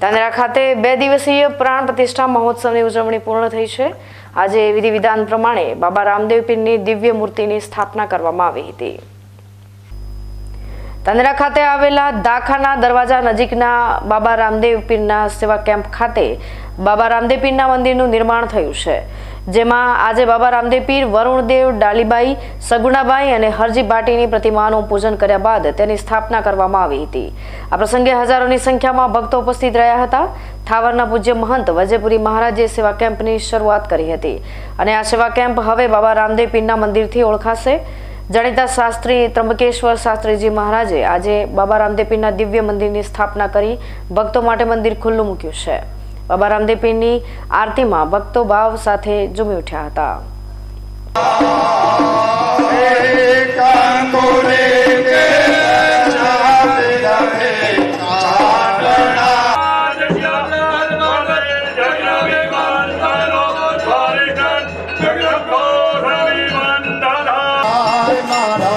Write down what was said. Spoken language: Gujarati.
ધાનેરા ખાતે બે દિવસીય પ્રાણ પ્રતિષ્ઠા મહોત્સવની ઉજવણી પૂર્ણ થઈ છે. આજે વિધિ વિધાન પ્રમાણે બાબા રામદેવ પીરની દિવ્ય મૂર્તિની સ્થાપના કરવામાં આવી હતી. ધાનેરા ખાતે આવેલા દાખાના દરવાજા નજીકના બાબા રામદેવ પીરના સેવા કેમ્પ ખાતે બાબા રામદેવ પીરના મંદિરનું નિર્માણ થયું છે. જેમાં આજે બાબા રામદેવ પીર, વરુણદેવ, ડાલીબાઈ, સગુણાબાઈ અને હરજી ભાટીની પ્રતિમાનું પૂજન કર્યા બાદ તેની સ્થાપના કરવામાં આવી હતી. આ પ્રસંગે હજારોની સંખ્યામાં ભક્તો ઉપસ્થિત રહ્યા હતા. થાવરના પૂજ્ય મહંત વજેપુરી મહારાજે સેવા કેમ્પની શરૂઆત કરી હતી. અને આ સેવા કેમ્પ હવે બાબા રામદેવ પીરના મંદિરથી ઓળખાશે. જાણીતા શાસ્ત્રી ત્રંબકેશ્વર શાસ્ત્રીજી મહારાજે આજે બાબા રામદેવ પીરના દિવ્ય મંદિરની સ્થાપના કરી ભક્તો માટે મંદિર ખુલ્લું મૂક્યું છે. બાબા રામદેવ પીરની આરતીમાં ભક્તો ભાવ સાથે ઝૂમી ઉઠ્યા હતા Mara.